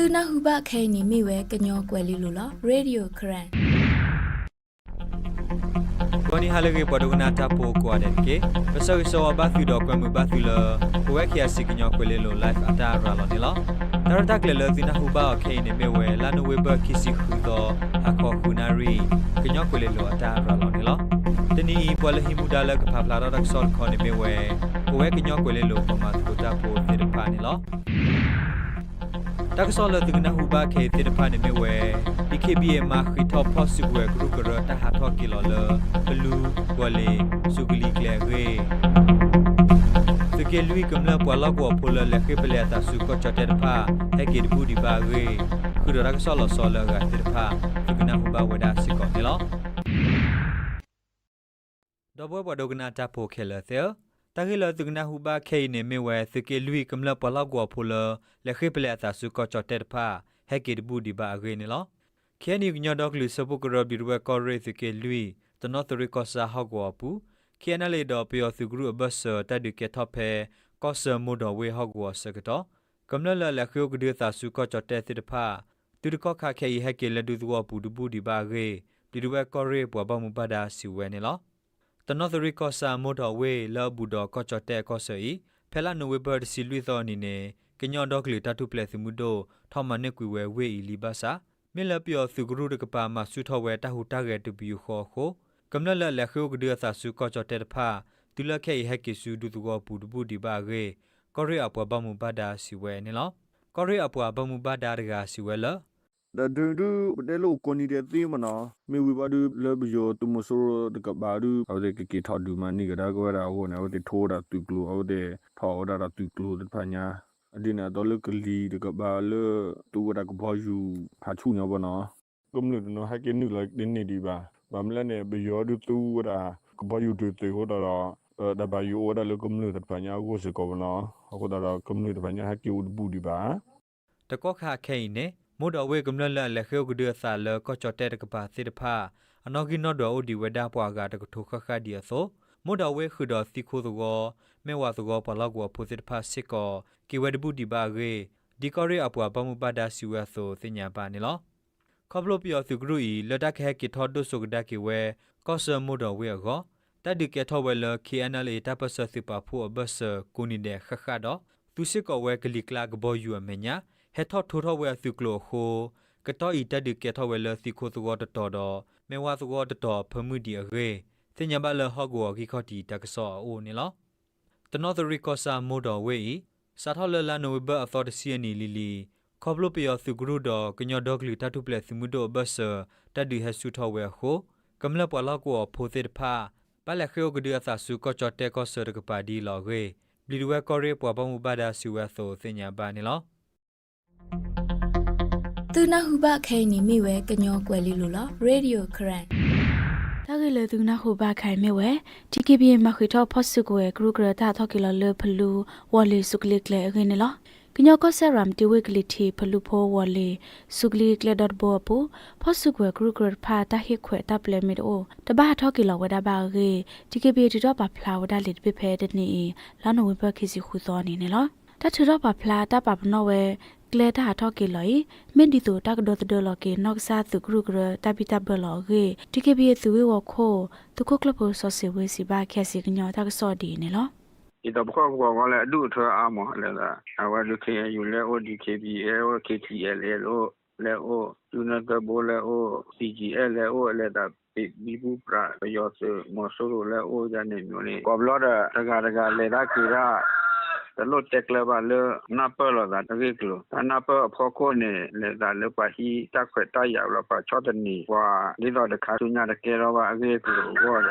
သူနာဟုဘခဲနီမိဝဲကညောကွယ်လီလိုလားရေဒီယိုခရန်ကိုနီဟာလေကေပဒုနာတာပိုကွာတဲ့ကေပစောစောဘာသီတော့ကွယ်မဘာသီလကိုဝဲခရစီကညောကွယ်လေလို live အတာရာလောနေလောနာရတက်လေလသီနာဟူဘာခေနေမေဝဲလာနိုဝေဘခီစီခူတော့အခုခုနာရီကညောကွယ်လေလိုအတာရာလောနေလောတနီပွာလဟီမူဒါလကဖာဖလာရက်ဆော့ခေါနေမေဝဲကိုဝဲကညောကွယ်လေလိုပမာတူတာပိုသေတဖာနေလော tak so le tigna hu ba ke te pa ne me we ikba ma khi tho pho su we gru gro ta ha tho ki lo le blu wale su gli kle ge te ke lui kum la pwa la ko pho le le ke ple ta su ko cha te pa he ke bu di ba ge khu do ra so lo so le ga te pa tigna hu ba we da si ko ne lo do bo bo do gna ta pho ke le the တကယ်လို့သူ ကနာဟူဘာခဲနေမေဝဲစကေလူကမလပလောက်ကောဖိုလလက်ခေပလက်သာစုကောချတဲ့ဖာဟက်ကေဘူဒီဘာအဂေနေလောခဲနီညဒေါကလူစပုကရဘီရဝဲကောရဲစကေလူတနောတရီကောစာဟောက်ကောပူခဲနလေတော့ပြောသူဂရုဘတ်ဆတဒုကေထဖဲကောဆမူဒဝေဟောက်ကောစကတော့ကမလလလက်ခေကဒီသာစုကောချတဲ့တိတဖာသူတကောခခဲဟက်ကေလက်ဒူသောပူဒဘူဒီဘာဂေဒီရဝဲကောရဲပွားဘမှုပဒါစီဝဲနေလော တနော်သရီကောဆာမိုတော်ဝေလောဘူဒကောချတဲ့ကောဆီဖဲလာနိုဝေဘတ်စီလွီသောအနေနဲ့ကညောဒေါကလီတတုပလက်သမှုတို့ထောမနစ်ကွေဝဲဝေအီလီဘာစာမေလပြောသူဂရုတကပါမဆုထောဝဲတဟုတကဲတူဘီခေါ်ခိုကမ္လလလက်ခိုကဒီသာဆုကောချတဲ့ဖာတူလခဲဟက်ကိစုဒုတကောပူဒပူဒီဘာရေကောရီအပွားဘမှုဘာဒါစီဝဲနေလောကောရီအပွားဘမှုဘာဒါရကစီဝဲလော da du du de lo ko ni de ti ma na mi wi ba du le bi yo tu mo so de ka ba du au de ke ke tho du ma ni ga da ko da wo na wo de tho da tu glu au de tho da da tu glu de pa nya a di na do le ke li de ka ba le tu da ko bo yu pha chu nya ba na kum lu no ha ke ni la din ni di ba ba mla ne bi yo du tu da ko bo yu tu tu ho da da da ba yu o da le kum lu de pa nya ko se ko ba na ko da da kum lu de pa nya ha ke u bu di ba တကောခခဲနေ မို့တော်ဝေကမလလလက်ခေကဒဆာလကောချတဲ့ကပါစစ်တဖာအနော်ကီနော်တော်အိုဒီဝဒါပွားကတကထုခခဒီအသောမို့တော်ဝေခုတော်စီခိုသောမဲဝါသောပလောက်ကောဖိုစစ်တဖာစစ်ကောကီဝဒဘူးဒီဘာရေဒီကောရီအပွားပမှုပဒါစီဝဲသောစညာပါနေလောခေါပလိုပြောသူဂရူဤလတခဲကီထောဒုဆုကဒကီဝဲကောဆာမို့တော်ဝေကောတဒိကေထောဝဲလ KNL တပစစီပါဖို့ဘဆကူနီတဲ့ခခတော့ သူစစ်ကောဝဲကလီကလာကဘောယူအမညာဟက်ထော့ထိုထောဝဲစုကလိုခိုကတော့ဤတက်ဒီကေထောဝဲလစီခိုသောတတော်တော်မဲဝါသောတတော်ဖမှုဒီအရေစညဘလဟော့ကိုဂီခေါတီတကဆောအိုနေလောတနော်သရီကောဆာမိုတော်ဝေဤစာထောလလနိုဘအသောတစီနီလီလီခေါပလိုပယောစုဂရုတော်ကညောဒေါကလီတတုပလက်စမှုတော်ဘဆတတ်ဒီဟက်ဆုထောဝဲခိုကမလပလောက်ကိုဖိုသေတဖာပလက်ခေယကဒီအသဆုကောချတဲကောဆရကပါဒီလောဂေ ဘလီဝဲကောရေပွားပမှုပါဒါစီဝဲသောစညာပါနေလောသူနာဟုဘခဲနီမိဝဲကညောကွယ်လီလိုလားရေဒီယိုခရန်တာဂေလေသူနာဟိုဘခိုင်မဲဝဲတီကေဘီမခိထောဖော့စုကိုဂရုဂရတာထောက်ကီလလဖလူဝါလီစုကလစ်လေရင်းနော် ကညောကောဆရမ်တီဝေကလီတီဖလူဖိုဝါလီစုကလီကလေဒတ်ဘောပူဖော့စုကိုဂရုဂရဖာတာဟိခွဲတပ်လေမီတိုတဘာထောက်ကီလဝဒဘာရေတီကေဘီတီတော့ပါဖလာဝဒလီပိဖဲတဲ့နီလာနိုဝဘခိစီခူသောနေနော်တထတော့ပါဖလာတပါပနောဝဲကလေတာထောက်ကီလော်မင်ဒီတိုတက်ဒတ်ဒလော်ကေနော့ဆာသူဂရုဂရတပိတဘလော်ရေတီကေဘီသူဝေဝခိုသူခုကလပိုဆော့စီဝေစီဘာခက်စီကညောတက်ဆော့ဒီနေလော ဒီတော့ဘောကောကလည်းအတူထွားအားမလဲလားအဝလူခေယူလဲ ODKBL KTL လို့လဲအိုယူနတဘောလဲအို CGL လဲအိုလဲတာဒီဘူးပရာရောစမဆိုးလဲအိုဂျာနေမျိုးလေးကောဘလော့တကတကလေတာခီရာတလို့တက်ကလပါလနပလတာတကယ်ကလနပဖောကိုနေလေတာလပါဟီတက်ခွတ်တရရပါချောတနီဝါဒီတော့တခါသူညာတကယ်တော့ပါအကေကလ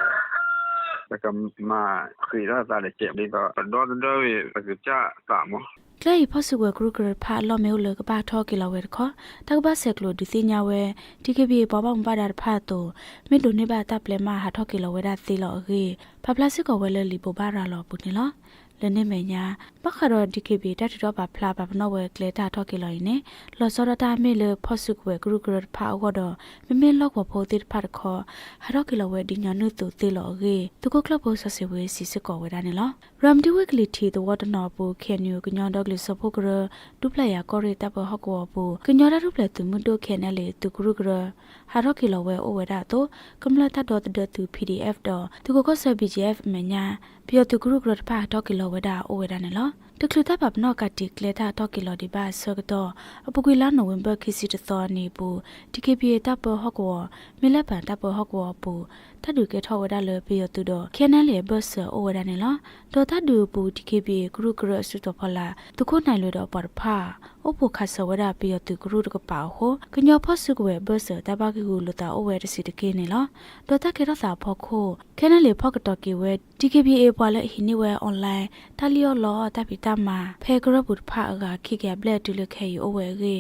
ဝါလာတကမာခီရာတာလေချက်ဒီတော့တော့တော့ရပကကြတာမောကလေဖော့စုဝဲဂရုဂရဖာလော်မဲလကပါထောက်ကီလဝဲတခေါတကဘာဆက်ကလိုဒီစီညာဝဲတီကေဘီပေါ်ပေါင်ပါဒါဖာတိုမင်းတို့နေပါတပ်ပလဲမဟာထောက်ကီလဝဲဒါသီလော်အေဖပလစစ်ကောဝဲလလီပိုဘာရာလော်ပူနေလော လနေမညာပခရောဒီကေဘီတတ်တော့ပါဖလာပါဘနောဝဲကလေတာထော့ကေလိုင်းနေလောစောရတာမေလဖော့ဆုကွယ်ဂရုဂရဖာအောတော့မမေလောက်ဝဖိုတိဖတ်ခေါ်ဟာရော့ကေလိုဝဲဒီညာနုတူတေလောကေသူကိုကလပ်ဘောဆဆဝဲစီစကောဝဲဒါနေလောရမ်ဒီဝဲကလီတီတဝတ်နော်ဘူခေနျူကညောဒေါကလီစဖိုကရဒုပလယာကောရီတပ်ဘဟကောဘူကညောဒါဒုပလတူမဒိုခေနလေသူဂရုဂရဟာရော့ကေလိုဝဲအိုဝဲဒါတော့ကမ္လတာဒေါ်တတူ PDF တော့သူကိုကဆ BGF မညာ ပြောသူဂရုဂရဖာတော့ကေလိုဝဲဒါအိုဝဲဒါနေလောတကလူတပ်ပပနော့ကတိကလေတာတော့ကေလိုဒီဘာဆောကတော့အပကွေလာနိုဝင်ဘာခီစီတသောနေဘူး TKPA တပ်ဘဟကောမီလက်ပန်တပ်ဘဟကောပူတတ်ဒူကေထောဝဒါလေပြရတူတော့ခဲနလေဘတ်ဆအိုဝဒါနေလားဒေါ်တတ်ဒူပူ TKPA ဂရုဂရဆုတော့ဖလာသူခုနိုင်လို့တော့ပတ်ဖာ အဖို့ခါဆဝဒါပြရတူဂရုတကပါဟိုကညောဖဆုကွယ်ဘတ်ဆတဘကီကိုလတာအိုဝဲတစီတကေနေလားဒေါ်တကေရသာဖောက်ခိုခဲနလေဖောက်ကတော့ကေဝဲ TKPA ပွာလေဟိနေဝဲအွန်လိုင်းတလီယောလောတပိတမဖဲဂရပုဖာအကခိကေဘလက်တူလခဲယူအိုဝဲကေ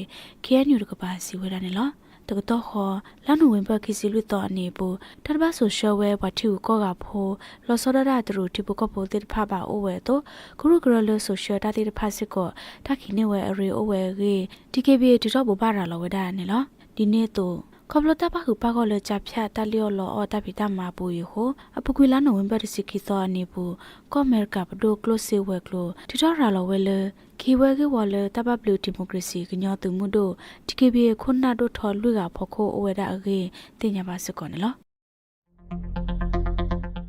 ခဲညူတကပါစီဝဲဒါနေလား တကတော့ဟောလနဝင်ဘခီစီလူတော့အနေဘူးတတဘဆိုရှောဝဲဘတ်တူကောကဖိုလောစောဒရတရူတီပကပိုတိဖပါအိုဝဲတော့ဂရုဂရလဆိုရှောတာတိဖာစစ်ကောတခိနေဝဲအရီအိုဝဲကေ TKBA ဒီတော့ဘဘာရလောဝဲဒါနေလောဒီနေ့တော့ ခေါပလတပ်ပခုပါကောလချဖြတ်တလျောလောအတပိတမပူယဟအပကွေလာနိုဝင်ဘာစီခီသောအနေဘူးကောမဲကပဒိုကလိုစီဝဲကလိုဒီတော့ရလောဝဲလေခီဝဲကဝလတပပလူဒီမိုကရေစီကညောသူမှုတို့ TKBA ခုနတို့ထော်လွေကဖခိုအဝဲဒါအကေတင်ညာပါစကောနော်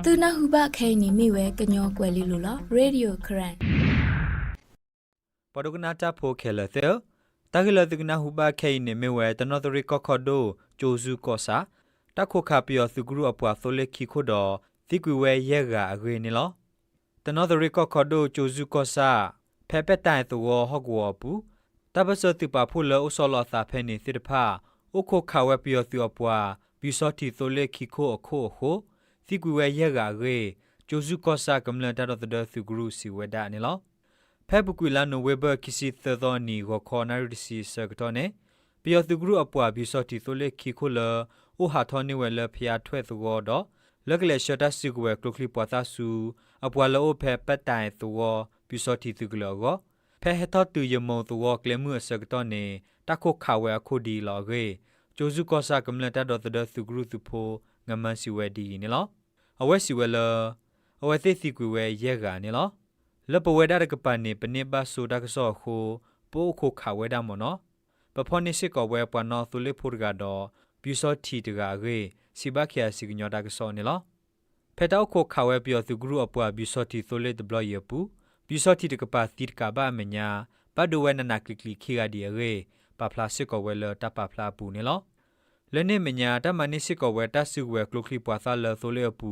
သူနဟုဘခဲနီမိဝဲကညောကွယ်လီလိုလားရေဒီယိုခရန်ပဒုကနာတာဖိုခဲလသေတကလတုကနာဟုဘခဲနေမေဝဲတနော်တရီကော့ခော့ဒို ဂျိုဇူကောစာတခုခပီယောစုဂရုအပွားဆိုလက်ခိခိုဒသီကွေဝဲရဲကအဂေနေလောတနော်တရီကော့ခော့ဒိုဂျိုဇူကောစာဖဲပက်တိုင်သူဝဟော့ကောပူတပစတိပါဖူလောအစောလောသာဖဲနေစစ်တဖာဥခိုခဝဲပီယောသူအပွားဘီစောတီဆိုလက်ခိခိုအခုအခုသီကွေဝဲရဲကအဂေဂျိုဇူကောစာကမ္လန်တတော်တဲ့သူဂရုစီဝဲဒါနေလောဖဲပကွေလာနိုဝေဘကီစီသသောနီကိုခေါ်နာရစီစကတော့နေ ပီယသူဂရုအပွားဘီစောတီဆိုလေခီခိုလအိုဟာထောနေဝဲလဖျားထွက်သူတော့လက်ကလေးရှတ်တစီကွယ်ကလုကလီပွားသဆူအပွားလောဖဲပတ်တိုင်သူဘီစောတီသူကလောကဖဲဟထတူယမုံသူကလမှုစကတော့နေတခုခဝဲခုဒီလောကေဂျိုစုကောစာကမ္လတတော်တဲ့သူဂရုသူဖိုငမန်စီဝဲဒီနေလောအဝဲစီဝဲလအဝဲသိစီကွယ်ဝဲရဲကနေလောလပဝဲဒါကပန်နေပနိပါဆိုဒါကဆောခိုပိုခိုခဝဲဒါမနော ပဖောနိစစ်ကောဝဲပနောသူလေဖူရကတော့ပြူစောတီတကရေစီဘခ ्या စီကညောဒါကဆောနေလောဖက်တောက်ခိုခဝဲပြောသူဂရုအပွားပြူစောတီသူလေဒဘလယပူပြူစောတီတကပါတီတကဘာမညာဘတ်ဒဝဲနနာကလီကလီခိရဒီရေပပလာစစ်ကောဝဲလတပပလာပူနေလောလနေမညာတမနိစစ်ကောဝဲတဆုဝဲကလကလီပွားသလဆိုလေပူ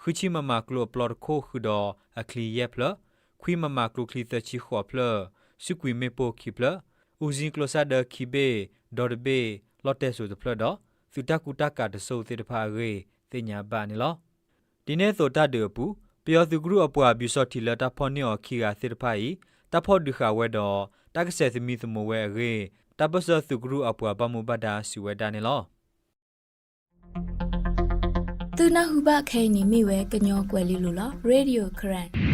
ခူချီမမကလပလော့ခိုခူဒအခလီယက်ဖလခွိမမကလုခလီတချီခေါပလစုကွေမေပိုခိပလ ဦးဇင်ကလဆာဒခိဘေဒေါ်ဘေလော့တက်ဆိုဒဖလဒသုတကုတကတဆုသေတဖာရေတင်ညာပါနေလောဒီနေ့သောတတေပူပျောသူဂရုအပွားဘီစော့တီလတာဖော်နီယောခိကသေတဖာဤတဖော့ဒုခဝဲတော့တက္ကဆက်သမီသမဝဲရေတပစသူဂရုအပွားဘမုဘဒါစီဝဲဒါနေလောသူနဟုဘခဲနီမိဝဲကညောကွယ်လီလိုလားရေဒီယိုခရန်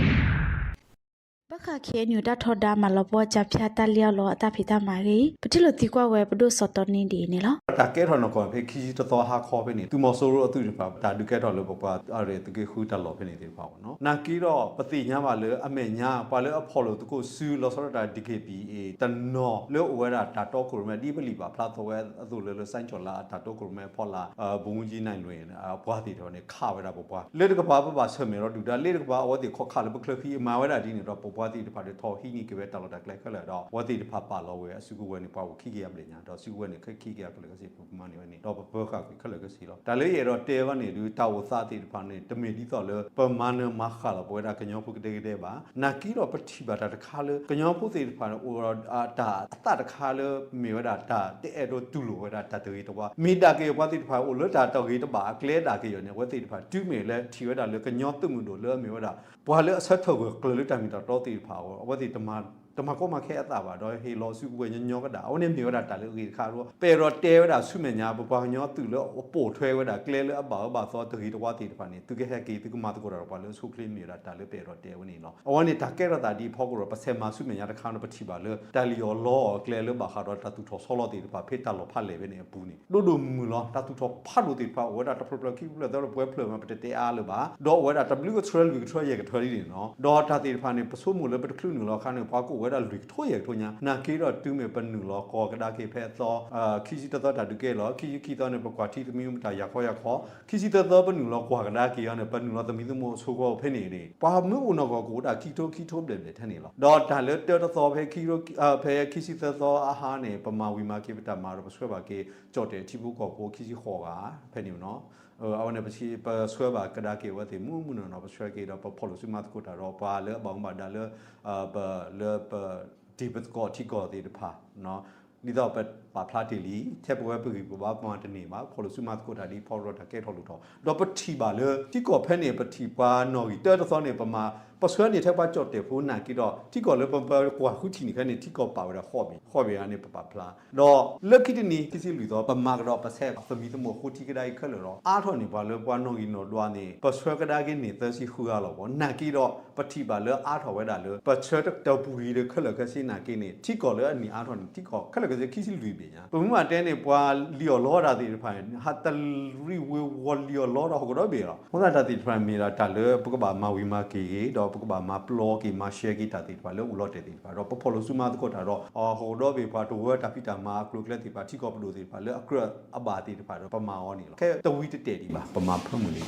ပခခဲညူဒထောဒါမလဘောချဖြာတလျောလောအတဖိတမာရီပတိလတိကွာဝဲပဒုစတနင်းဒီနေလောတာကဲထော်နကောဖေခီတသောဟာခေါ်ပဲနေသူမဆိုးရအသူတပါဒါဒုကဲထော်လို့ပပအဲ့ရတကယ်ခူတလောပဲနေတယ်ပါဘောနော်နာကီတော့ပတိညာပါလေအမေညာပါလေအဖော်လို့တကိုဆူလောဆောတာ DKPA တနော်လောဝဲတာဒါတော့ကိုရမဲဒီပလီပါဖလာတော့ဝဲအသူလေလဆိုင်ချော်လာဒါတော့ကိုရမဲဖော်လာအဘုံကြီးနိုင်လွင်အဘွားတီတော်နေခဝဲတာပပွားလေတကပါပပါဆမေတော့ဒူတာလေတကပါအဝတိခောက်ခါလပကလဖီမာဝဲတာဒီနေတော့ပပွားတီတပါတော့ထော်ဟီနီကဝဲတလော်တာကလက်ခလဲတော့ဝတိတပါပါလောဝဲအစုကဝဲနေပွားကိုခိကရမလေညာတော့စုကဝဲနေခိခိကရကလကစီပမနေဝဲနေတော့ဘခခလကစီတော့ဒါလေးရတော့တဲကနေလူတာဝသတိတပါနေတမေဒီတော့လေပမာနမခါလပွဲတာကညောဖုကတဲ့တဲ့ပါနာကီတော့ပတိပါတာတခါလေကညောဖုတိတပါအိုအာတာအတတခါလေမေဝတာတာတဲ့တော့တူလိုဝဲတာတတေတော့မီတာကေဝတိတပါအိုလတာတော့ကေတပါကလဲတာကေရနေဝတိတပါတူမေလဲထီဝဲတာလေကညောတုမှုတို့လေမေဝတာဘွာလေအဆက်ထုတ်ကိုကလလတာမီတာတော့တိပါဝတိတမ တမကောမခဲအတာပါတော့ဟေလောစုကွေညညောကတာအဝနေမြေကတာတလေကြီးခါတော့ပေရောတဲဝတာဆုမညာဘပွားညောသူလို့ပို့ထွဲဝတာကလဲလအဘာဘာသောတဟီတဝတီတဖာနေသူကဟဲကီသူကမတကောတော့ပါလို့ဆုကလင်းမြေတာတလေပေရောတဲဝနေနော်အဝနေတကဲရတာဒီဖောက်ကောပစဲမဆုမညာတခါတော့ပတိပါလို့တလီယောလောကလဲလဘာခါတော့တတူထောဆောလောတီတဖာဖေတလောဖတ်လေပဲနေပူနေတို့တို့မူလောတတူထောဖတ်လို့တီဖာဝတာတဖလကီဘလတော့ပွဲဖလမပတတဲအားလို့ပါတော့ဝတာ W ကထရလ်ဝီကထရရဲ့ကထရလီနော်တော့တတီတဖာနေပစိုးမူလို့ပတခလူနူလောခါနေပွားကိုဝတာလူထိုးရဲ့ထိုးညာနာကေတော့တူးမေပနူလောကောကဒါကေဖဲသောအာခီစီတသောတာဒုကေလောခီခီသောနေပကွာတီသမီးမတာရခေါ်ရခေါ်ခီစီတသောပနူလောကွာကဒါကေရနေပနူလောသမီးသမဆိုးကောဖဲနေနေပါမှုဦးနောကိုဒါခီတိုခီတိုပလေပလေထနေလောတော့ဒါလေတေတသောဖဲခီရိုဖဲခီစီတသောအာဟာနေပမာဝီမာကေပတာမာတော့ဆွဲပါကေကြော့တယ်တီဘူးကောကိုခီစီခေါ်ပါဖဲနေနော် အဝနေပစီပဆွဲပါကဒါကေဝတ်မှုမှုနော်ပဆွဲကေတော့ပဖော်လို့စမတ်ကိုတာတော့ပါလေဘောင်းပါဒါလေအပလေပဒီ ဘတ်ကောတီကောဒီဖာနော်ဒီတော့ပပါဖလာတီလီတက်ပွဲပူပဘာပမတနေမှာဖော်လို့စမတ်ကိုတာဒီဖော်ရတာကဲထော်လို့တော့တော့ပတိပါလေတီကောဖဲနေပတိပါနော်ဒီတဲတော်နေပမာပဆွဲနေထက်ပါကြော့တယ်ဖိုးနာကီတော့တီကောလေပပကွာခုတီနေခနေတီကောပါဝရဟော့ပြီဟော့ပြီအနေပပဖလာတော့လက်ကိတနီကစီလူတော့ပမာကတော့ပဆက်သမီးသမခုတီကဒိုင်ခက်လို့တော့အားထော်နေပါလေပွားနော်ကြီးနော်တွားနေပဆွဲကဒါကင်းနေသစီခူရတော့ဗောနာကီတော့ပတိပါလေအားထော်ဝဲတာလေပဆွဲတော့ပူရီခက်လကစီနာကင်းနေတီကောလေအနီအားထော်နေတီကောခက်လကစီခီစီလူပြီညာပမှုမတဲနေပွားလီယောလောတာဒီဖိုင်ဟာတရီဝေဝလီယောလောတာဟိုကတော့ပြီတော့ဟိုတာဒီဖိုင်မီလာတလေပကဘာမဝီမာကီတော့ပကဘာမပလောကီမရှဲကီတာဒီပါလေဦးလော့တဲ့ဒီပါတော့ပဖော်လို့စုမတကောတာတော့အော်ဟိုတော့ပြီပါတော့ဝတာပိတာမာကလုကလက်ဒီပါတီကောပလို့ဒီပါလေအကရအဘာဒီပါတော့ပမာရောနေလို့ခဲတဝီတတဲ့ဒီပါပမာဖမှုနေ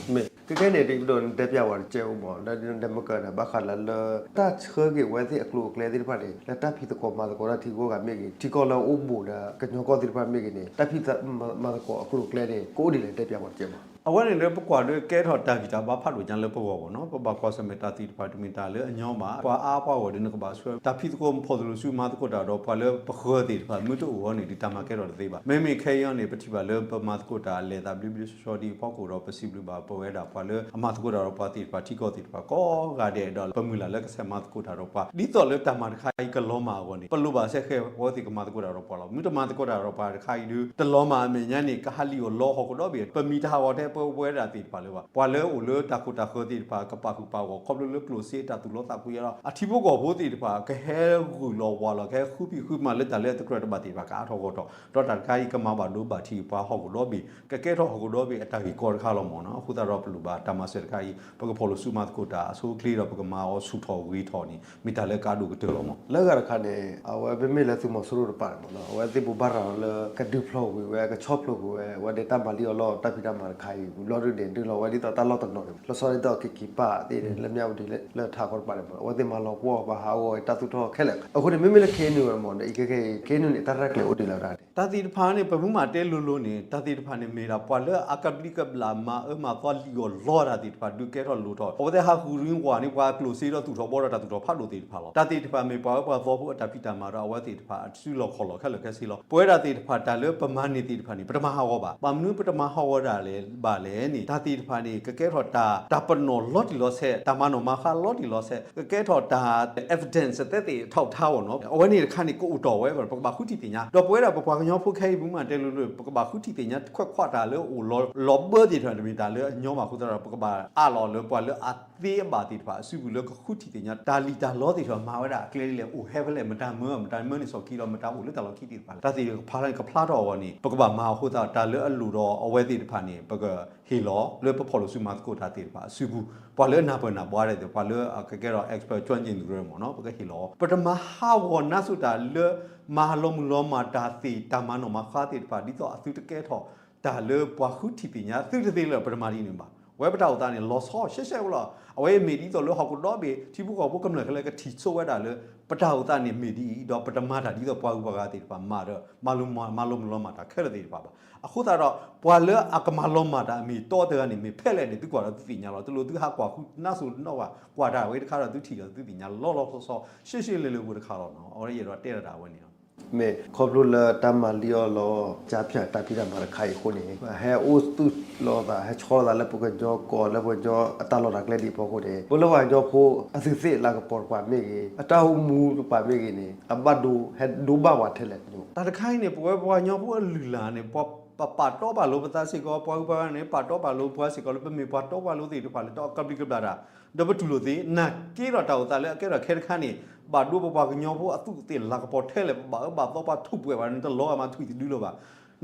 me ke ke ne dik don de pya war che u mo la de ma ka na ba kha la la ta chhe ge wa ti aklu kle di pa de la ta phi to ko ma ko ra thi ko ga me ge ti ko la u bu da ka nyo ko di pa me ge ne ta phi ta ma ko aklu kle de ko di le de pya war che mo အဝနဲ့လည်းပကွာတွေကဲထော်တာဂီတာဘာဖတ်လို့ကျန်လဲပေါ့ပေါ့နော်ပပကွာစမတာတီဒီပါတမင်တာလေအညောင်းပါပွာအားပွားဝဒနကပါဆွဲတာဖီတကိုဖော်လို့စုမာတကိုတာတော့ပွာလေပခေါ်တီပါမြတ်တို့ဝနေဒီတာမကဲတော့သေးပါမေမေခဲရနေပတိပါလေပမာတကိုတာလေတာဘလီဘလီရှော်ဒီဖောက်ကိုတော့ပစီဘလပါပေါ်ဝဲတာပွာလေအမတကိုတာတော့ပွာတီပါတီကိုတီပါကောဂါတဲ့တော့ပမူလာလက်ကဆက်မတကိုတာတော့ပွာဒီတော့လေတာမတခိုင်ကလောမာဝနေပလူပါဆက်ခဲဝတိကမတကိုတာတော့ပွာလို့မြတ်မတကိုတာတော့ပွာတခိုင်လူတလောမာအမေညနေကဟလီကိုလောဟောကိုတော့ပြီပမီတာဝတဲ့ပွဲပွဲတာတီပါလေပါပွာလေဦးလေတာကိုတာခိုတီပါကပကူပါကိုခေါပလလေကလိုစီတာတူလောတာကူရအထီဘကိုဘိုတီပါကဟဲကူလောဝါလခဲခုပီခုမလက်တလေတကရတပါတီပါကာထောကတော့တော့တာခိုင်ကမပါလို့ပါတီပါဟောကိုလောဘီကကဲတော့ဟောကိုလောဘီအတာကြီးကောခါလောမောနော်ခုတာတော့ပလူပါတမဆက်ခိုင်ပကဖော်လို့စုမတ်ကိုတာအဆိုးကလေးတော့ပကမာအောဆူထော်ဝေးထော်နီမိတာလေကာဒူကတေလောမော la ga ra kha ne a wa be me la tu mo suru pa mo no wa ti bu ba ra la ka du flow we wa ka chop flow we wa de ta ba li lo ta pi ta ma khai lo ru de de lo wa di ta ta lo ta no lo so de to ki ki pa ti de la mya di le la tha ko pa de mo wa ti ma lo po ba ha wo ta tu to khe le a ko de me me le khe ni wa mo de ke ke ke ni ne ta ra ke o de la ra de တာတီတဖာနေပပူမာတဲလူလူနေတာတီတဖာနေမေတာပွာလေအကပလီကဘလာမာအမသွားလီယောလောတာတီတဖာဒုကဲတော့လူတော့ဟိုတဲ့ဟာကူရင်းကွာနေကွာကလိုစီတော့သူတော့ဘောတာသူတော့ဖတ်လို့တီတဖာလောတာတီတဖာမေပွာပွာသောဖို့အတပိတာမာတော့အဝတီတဖာအစုလောခေါ်လောခက်လောခက်စီလောပွဲတာတီတဖာတာလေပမာနေတီတဖာနေပထမဟောပါပမနုပထမဟောတာလေပါလေနေတာတီတဖာနေကကဲတော့တာတာပနောလော့တီလောဆက်တာမနောမခါလော့တီလောဆက်ကကဲတော့တာ evidence တဲ့တီထောက်ထားပါနော်အဝဲနေခါနေကိုဥတော်ဝဲပပခုတီတင်ညာတော့ပွဲတာပပွားကညောဖုတ်ခဲဘူးမှတဲလို့လို့ပကဘာခုတီတင်ညာခွက်ခွတ်တာလေအိုလောလောဘဒီထွန်တမီတာလေညောမှာခုတာပကဘာအာလောလေပွာလေအသေးပါတီတပါအစုဘူးလေခုတီတင်ညာဒါလီတာလောတီထွန်မာဝဲတာကလေးလေအိုဟဲဗလေမတမွမတမွနေစောကီလောမတာဘူးလေတလောကီတီပါတာတီဖာလိုက်ကဖလာတော်ဝနီပကဘာမာခုတာဒါလေအလူတော့အဝဲတီတဖာနေပကဟီလောလေပဖော်လို့စုမတ်ကိုတာတီတပါအစုဘူးပွာလေနာပနာပွားတယ်ပွာလေကကဲတော့ expert ကျွမ်းကျင်သူတွေမော်နော်ပကဟီလောပထမဟာဝနာစုတာလေမာလုံးလုံးမာတာစီတာမနောမခါတိပါဒီတော့အသူတကဲထော်ဒါလေပွားခုတီပညာသူတသေးလေပထမဒီနေပါ ဝဲပတောက်သားနေလောဆောရှက်ရှက်ဝလားအဝဲမေဒီတော့လောဟောက်တော့ဘေတီဘူးကောဘုကမလခလကတီဆိုဝဲတာလေပတောက်သားနေမေဒီတော့ပထမတာဒီတော့ပွားဥပကားတိပါမာတော့မလုံးမလုံးလုံးမာတာခဲရတဲ့ပါပါအခုတော့ပွာလေအကမလုံးမာတာအမီတော့တဲ့ကနေမေဖက်လက်နေသူကွာတော့သူတင်ညာတော့သူလို့သူဟာကွာခုနာဆိုတော့ကွာတာဝဲတခါတော့သူထီတော့သူတင်ညာလောလောဆောဆောရှက်ရှက်လေးလေးဝဲတခါတော့နော်အော်ရရတော့တဲ့ရတာဝဲနေတော့ မေခေါပလိုလာတမလီယောလောဂျာပြတာပိတာမာခိုင်ခုနေဟဲအိုစတုလောတာဟဲချောတာလည်းပုကကြောကောလည်းပုကြောအတလောတာကလေးဒီပေါ့ကိုတယ်ဘလဝါကြောဖိုအစစ်စစ်လာကပေါ်ပါမေကြီးအတောမူပါမေကြီးနေအဘဒူဟဲဒူဘာဝါထဲလက်ညိုတာတခိုင်းနေပွဲပွားညောပွားလူလာနေပွားပပါတော့ပါလို့ပသားစီကောပွားပွားနေပါတော့ပါလို့ပွားစီကောလို့ပမေပွားတော့ပါလို့ဒီတော့ပါလေတော့ကပလီကပလာတာ ဒဘတူလို့ဒီနာကေရတောက်တာလေကေရခဲခါနေပါဒူပပါကညောပွားအတုတေလာကပေါ်ထဲလေပါပါတော့ပါထုပွဲပါနေတော့လောအမထွီတူလို့ပါ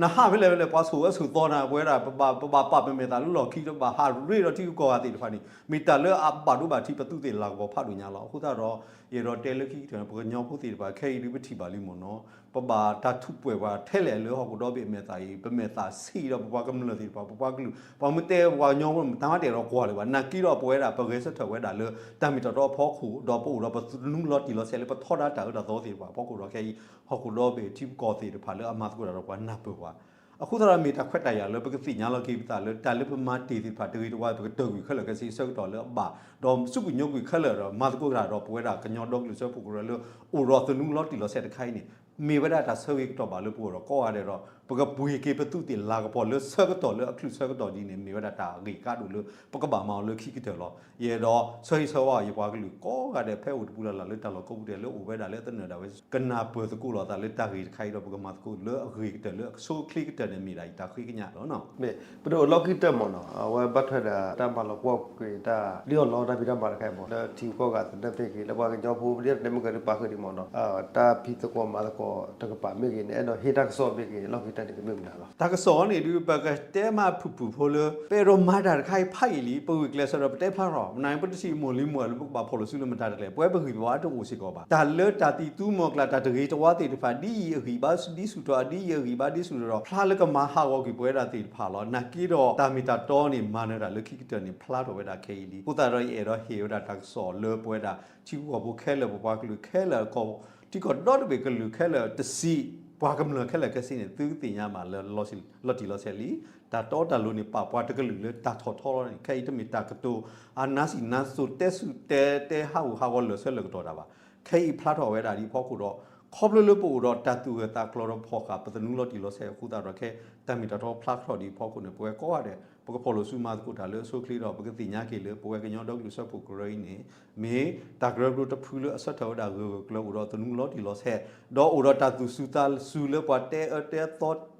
နာဟာပဲလေပဲပွားဆိုအဆူတော့နာပွဲတာပပပပပမေတာလို့လော်ခီတော့ပါဟာရေတော့တီကောအတိတဖာနေမီတာလေအပါဒူပါတီပတုတေလာကပေါ်ဖတ်လို့ညာလောခုတော့ရေတော့တဲလခီတယ်ပကညောပွားတေပါခဲရီပတိပါလိမွန်နော် ပပတာထုပွဲပါထဲလေလောဟောကတော့ပြမေတာကြီးပြမေတာစီတော့ပပကမလို့ဒီပပကလူပမတဲဝါညောမတမတဲတော့ကွာလေပါနကီတော့ပွဲတာပကေဆက်ထဝဲတာလေတမီတော့ဖောခုတော့ပို့တော့ပနုလော်တီလောဆဲလေပထောတာတာတော့တော့ဒီပါဖောခုတော့ခဲဟောခုတော့ပဲတီကောတီတဖာလေအမတ်ကိုတော့ကွာနပ်ပွားအခုတော့မီတာခွက်တရရလောပကတိညာလောကိပတာလောတာလေပမာတီဒီဖာတေတော့ပကတုခလကစီဆောက်တော်လောဘာတော့စုပညုတ်ခလတော့မတ်ကိုတော့ပွဲတာကညောတော့လူဆောက်ဖို့ကလောအိုရောသနုလော်တီလောဆဲတခိုင်းနေမေဝဒတာဆောက်တော့ဘာလို့ပို့တော့ကောရတယ်တော့ပကပွေကေပတုတိလာကပေါ်လို့ဆောက်တော့လို့အခလူဆောက်တော့ဒီနေမေဝဒတာဂေကတူလို့ပကဘာမောင်လို့ခိကတယ်လို့ရေတော့ဆွေဆောဝါရေပွားကလူကောကတဲ့ဖဲဝတ်ပူလာလာလို့တလို့ကုတ်တယ်လို့ဥပဲတာလည်းတနေတော့ပဲကနာပေါ်တကူလို့တာလည်းတာဂေခိုင်တော့ပကမတ်ကူလို့အဂေကတယ်လို့ဆိုခလိကတယ်နေမိလိုက်တာခိကညာလို့နော်မေဘဒိုလော်ကီတက်မနော်ဝဲဘတ်ထက်တာတမ်ပါလောကွက်ကွေတာလီယောလော်တာပိတာမာခိုင်မောဒါတီကောကတဲ့ပေကေလဘကကြောဖိုလီနေမကရပါခဒီမောနော်အာတာဖီတကောမာကောတကပါမေကေနေအဲ့တော့ဟေတက်ဆော့ပေကေလော်ကီတက်ဒီမေမနာလောတာကစောနေဒီဘကတဲမဖူဖူဖိုလပေရိုမာဒါခိုင်ဖိုင်လီပူကလဆရပတဲဖာရောနိုင်ပတစီမိုလီမိုလဘဘာဖိုလဆူလမတာတယ်ပွဲဘခိဘဝတော့ဦးစီကောပါတာလေတာတီတူမောကလာတာတရေတဝါတေတဖာဒီယဂီဘာစဒီဆူတော်ဒီယဂီဘာဒီဆူတော်ဖလာလကမဟာဝကီပွဲတာတေဖာလောနကီတော့တာမီတာတောနေမာနတာလခိကတနေဖလာတော့ဝဲတာခေလီကိုတာရောအေရောဟေရတာတက်စောလေပွဲတာချီကိုဘခဲလေဘဘာကလူခဲလေကောတီကတော့ဘေကလူခဲလေတစီ ပွားကမလခက်လက်ကစီနေသူတင်ရမှာလောစီလော်တီလောဆယ်လီဒါတော့တလူနေပပွားတကလူလေတာထော်ထော်နေခိုင်တမီတာကတူအနာစီနာဆိုတဲဆူတဲတဲဟာဝဟာဝလောဆယ်လောက်တော့တာပါခိုင်ဖလာတော်ဝဲတာဒီဖောက်ခုတော့ခေါပလလပူတော့တတူတာကလောရဖောကပတနူလော်တီလောဆယ်ခုတာရခဲတမီတာတော့ဖလာတော်ဒီဖောက်ခုနေပွဲကောရတယ် ပကဖော်လို့စုမတ်ကိုဒါလေဆိုကလီတော့ပကတိညာကေလေပွဲကညောတော့လူဆော့ဖို့ဂရိနေမေတာဂရဘလို့တဖူလို့အဆက်တော်ဒါဂကလောတော့တနူလော်တီလောဆယ်တော့အိုတော့တတူစုတာဆူလေပွားတဲတဲတော့ဒူ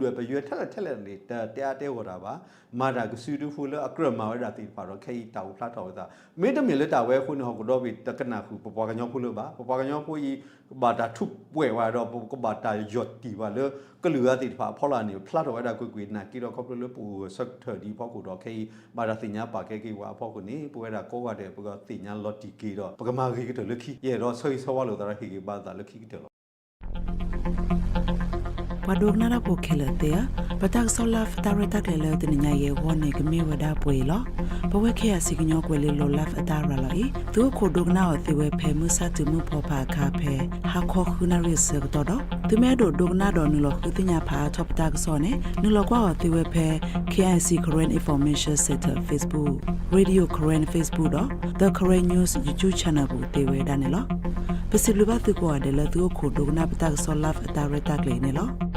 ဒွယ်ပရွယ်ထက်ထက်လက်နေတဲတဲဟောတာပါမာတာကဆူဒူဖူလအကရမာဝဒါတီပါတော့ခေတောက်ဖလာတော်တာမင်းတမီလက်တာဝဲခုနဟောကတော့ဘီတကနာခုပပွားကညောဖူလို့ပါပပွားကညောဖူဤဘာတာထုပွဲဝါတော့ကဘာတာယော့တီပါလေကလူရတီဖာဖောလာနေဖလာတော်ဝဒါကွကွနာကီတော့ကောပလလပူဆက်ထဒီဖောက်ကိုတော့ခေမာတာတင်ညာပါကေကေဝါဖောက်ကိုနေပွဲတာကောကတဲ့ပကတင်ညာလော့တီကေတော့ပကမာကေကတော့လခိရဲ့တော့ဆွေဆောဝါလို့တော့ဟေကေဘာသာလခိကတော့ padok nara po khela te patak sola fatare tak le le tin nya ye won ne gme wada pwe lo bawe khe asi gnyo kwe le lo la fatara lo i tu ko dok na o te we phe mu sa tu mu pho pha kha phe ha kho khu na ri se to do tu me do dok na do nu lo khu tin nya pha top tak so ne nu lo kwa o te we phe KIC Korean Information Center Facebook Radio Korean Facebook do The Korean News YouTube channel bu te we da ne lo ပစီလူဘတ်သူကိုအတယ်လသူကိုဒုကနာပတာဆောလာဖတာရတာကလေးနေလော